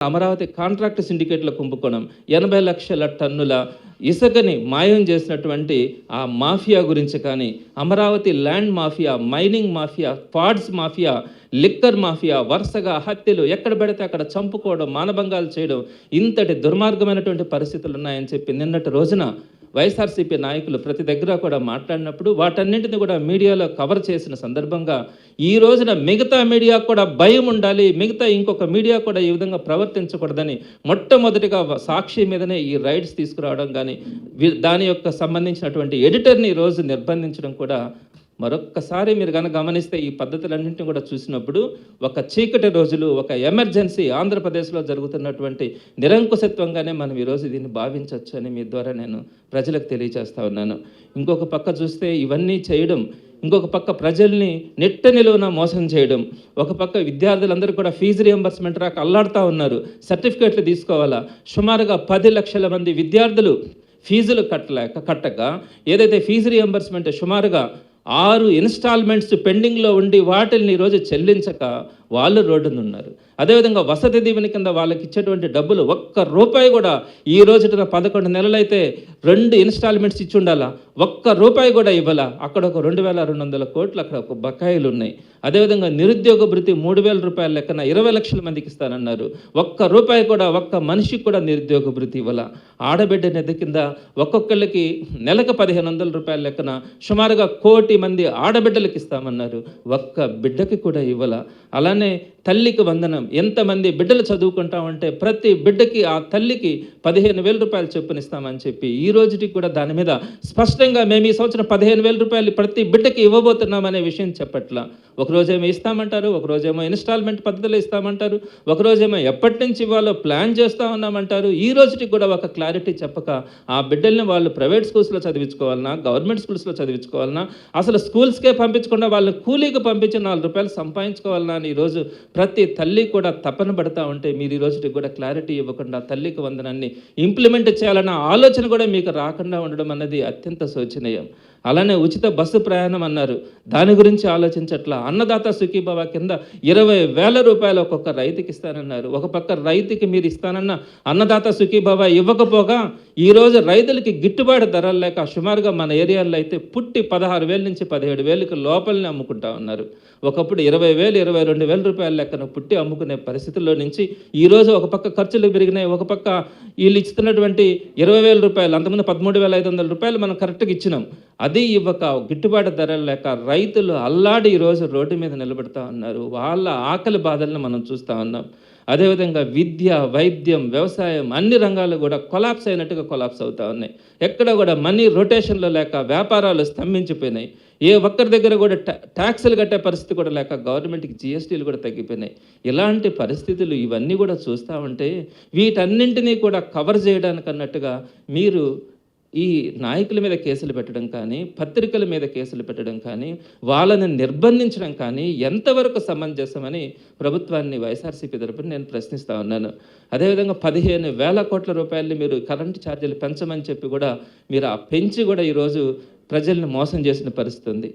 Amaravati contract సిండికేట్ల కుంభకోణం ఎనభై లక్షల టన్నుల ఇసుకని మాయం చేసినటువంటి ఆ మాఫియా గురించి కానీ Amaravati land mafia mining mafia pads mafia liquor mafia వరుసగా హత్యలు ఎక్కడ పడితే అక్కడ చంపుకోవడం మానభంగాలు చేయడం ఇంతటి దుర్మార్గమైనటువంటి పరిస్థితులు ఉన్నాయని చెప్పి నిన్నటి రోజున వైఎస్ఆర్సీపీ నాయకులు ప్రతి దగ్గర కూడా మాట్లాడినప్పుడు వాటన్నింటిని కూడా మీడియాలో కవర్ చేసిన సందర్భంగా ఈ రోజున మిగతా మీడియా కూడా భయం ఉండాలి మిగతా ఇంకొక మీడియా కూడా ఈ విధంగా ప్రవర్తించకూడదని మొట్టమొదటిగా సాక్షి మీదనే ఈ రైడ్స్ తీసుకురావడం కానీ దాని యొక్క సంబంధించినటువంటి ఎడిటర్ని ఈరోజు రోజు నిర్బంధించడం కూడా మరొక్కసారి మీరు కనుక గమనిస్తే ఈ పద్ధతులన్నింటినీ కూడా చూసినప్పుడు ఒక చీకటి రోజులు ఒక ఎమర్జెన్సీ ఆంధ్రప్రదేశ్లో జరుగుతున్నటువంటి నిరంకుశత్వంగానే మనం ఈరోజు దీన్ని భావించవచ్చు అని మీ ద్వారా నేను ప్రజలకు తెలియజేస్తా ఉన్నాను. ఇంకొక పక్క చూస్తే ఇవన్నీ చేయడం ఇంకొక పక్క ప్రజల్ని నెట్ట నిలువున మోసం చేయడం ఒక పక్క విద్యార్థులందరూ కూడా ఫీజు రియంబర్స్మెంట్ రాక అల్లాడుతూ ఉన్నారు. సర్టిఫికేట్లు తీసుకోవాలా? సుమారుగా పది లక్షల మంది విద్యార్థులు ఫీజులు కట్టలేక కట్టక ఏదైతే ఫీజు రియంబర్స్మెంట్ సుమారుగా ఆరు ఇన్స్టాల్మెంట్స్ పెండింగ్లో ఉండి వాటిని ఈరోజు చెల్లించక వాళ్ళు రోడ్డునున్నారు. అదేవిధంగా వసతి దీవెన కింద వాళ్ళకి ఇచ్చేటువంటి డబ్బులు ఒక్క రూపాయి కూడా ఈ రోజున పదకొండు నెలలైతే రెండు ఇన్స్టాల్మెంట్స్ ఇచ్చి ఉండాలా? ఒక్క రూపాయి కూడా ఇవ్వాల? అక్కడ ఒక రెండు వేల రెండు వందల కోట్లు అక్కడ ఒక బకాయిలు ఉన్నాయి. అదేవిధంగా నిరుద్యోగ భృతి మూడు వేల రూపాయల లెక్కన ఇరవై లక్షల మందికి ఇస్తానన్నారు. ఒక్క రూపాయి కూడా ఒక్క మనిషికి కూడా నిరుద్యోగ భృతి ఇవ్వాల? ఆడబిడ్డ నిధి కింద ఒక్కొక్కళ్ళకి నెలకు పదిహేను వందల రూపాయల లెక్కన సుమారుగా కోటి మంది ఆడబిడ్డలకు ఇస్తామన్నారు. ఒక్క బిడ్డకి కూడా ఇవ్వాల? అలానే తల్లికి వందనం ఎంతమంది బిడ్డలు చదువుకుంటామంటే ప్రతి బిడ్డకి ఆ తల్లికి పదిహేను వేల రూపాయలు చొప్పున ఇస్తామని చెప్పి ఈ రోజుకి కూడా దాని మీద స్పష్టంగా మేము ఈ సంవత్సరం పదిహేను వేల రూపాయలు ప్రతి బిడ్డకి ఇవ్వబోతున్నామనే విషయం చెప్పట్లా. ఒకరోజేమో ఇస్తామంటారు ఒకరోజేమో ఇన్స్టాల్మెంట్ పద్ధతిలో ఇస్తామంటారు ఒకరోజేమో ఎప్పటి నుంచి ఇవ్వాలో ప్లాన్ చేస్తా ఉన్నామంటారు. ఈ రోజుకి కూడా ఒక క్లారిటీ చెప్పక ఆ బిడ్డల్ని వాళ్ళు ప్రైవేట్ స్కూల్స్లో చదివించుకోవాలన్నా గవర్నమెంట్ స్కూల్స్లో చదివించుకోవాలన్నా అసలు స్కూల్స్కే పంపించకుండా వాళ్ళని కూలీకి పంపించి నాలుగు రూపాయలు సంపాదించుకోవాలన్నా అని ఈరోజు ప్రతి తల్లి కూడా కూడా తపన పడతా ఉంటే మీరు ఈ రోజుకి కూడా క్లారిటీ ఇవ్వకుండా తల్లికి వందనాన్ని ఇంప్లిమెంట్ చేయాలన్న ఆలోచన కూడా మీకు రాకుండా ఉండడం అన్నది అత్యంత శోచనీయం. అలానే ఉచిత బస్సు ప్రయాణం అన్నారు. దాని గురించి ఆలోచించట్లా? అన్నదాత సుఖీభవ కింద ఇరవై వేల రూపాయలు ఒక్కొక్క రైతుకి ఇస్తానన్నారు. ఒక పక్క రైతుకి మీరు ఇస్తానన్న అన్నదాత సుఖీభవ ఇవ్వకపోగా ఈరోజు రైతులకి గిట్టుబాటు ధరలు లేక సుమారుగా మన ఏరియాలో అయితే పుట్టి పదహారు వేల నుంచి పదిహేడు వేలకు లోపలనే అమ్ముకుంటా ఉన్నారు. ఒకప్పుడు ఇరవై వేలు ఇరవై రెండు వేల రూపాయల లెక్కన పుట్టి అమ్ముకునే పరిస్థితుల్లో నుంచి ఈరోజు ఒక పక్క ఖర్చులు పెరిగినాయి. ఒక పక్క వీళ్ళు ఇస్తున్నటువంటి ఇరవై వేల రూపాయలు అంతకుముందు పదమూడు వేల ఐదు వందల రూపాయలు మనం కరెక్ట్గా ఇచ్చినాం. అది ఇవ్వక గిట్టుబాటు ధరలు లేక రైతులు అల్లాడి ఈరోజు రోడ్డు మీద నిలబెడతా ఉన్నారు. వాళ్ళ ఆకలి బాధలను మనం చూస్తూ ఉన్నాం. అదేవిధంగా విద్య వైద్యం వ్యవసాయం అన్ని రంగాలు కూడా కొలాప్స్ అయినట్టుగా కొలాప్స్ అవుతూ ఉన్నాయి. ఎక్కడ కూడా మనీ రొటేషన్లో లేక వ్యాపారాలు స్తంభించిపోయినాయి. ఏ ఒక్కరి దగ్గర కూడా ట్యా ట్యాక్సులు కట్టే పరిస్థితి కూడా లేక గవర్నమెంట్కి జిఎస్టీలు కూడా తగ్గిపోయినాయి. ఇలాంటి పరిస్థితులు ఇవన్నీ కూడా చూస్తూ ఉంటే వీటన్నింటినీ కూడా కవర్ చేయడానికి అన్నట్టుగా మీరు ఈ నాయకుల మీద కేసులు పెట్టడం కానీ పత్రికల మీద కేసులు పెట్టడం కానీ వాళ్ళని నిర్బంధించడం కానీ ఎంతవరకు సమంజసమని ప్రభుత్వాన్ని వైఎస్ఆర్సీపీ తరపున నేను ప్రశ్నిస్తా ఉన్నాను. అదేవిధంగా పదిహేను వేల కోట్ల రూపాయలని మీరు కరెంటు ఛార్జీలు పెంచమని చెప్పి కూడా మీరు ఆ పెంచి కూడా ఈరోజు ప్రజల్ని మోసం చేసిన పరిస్థితి ఉంది.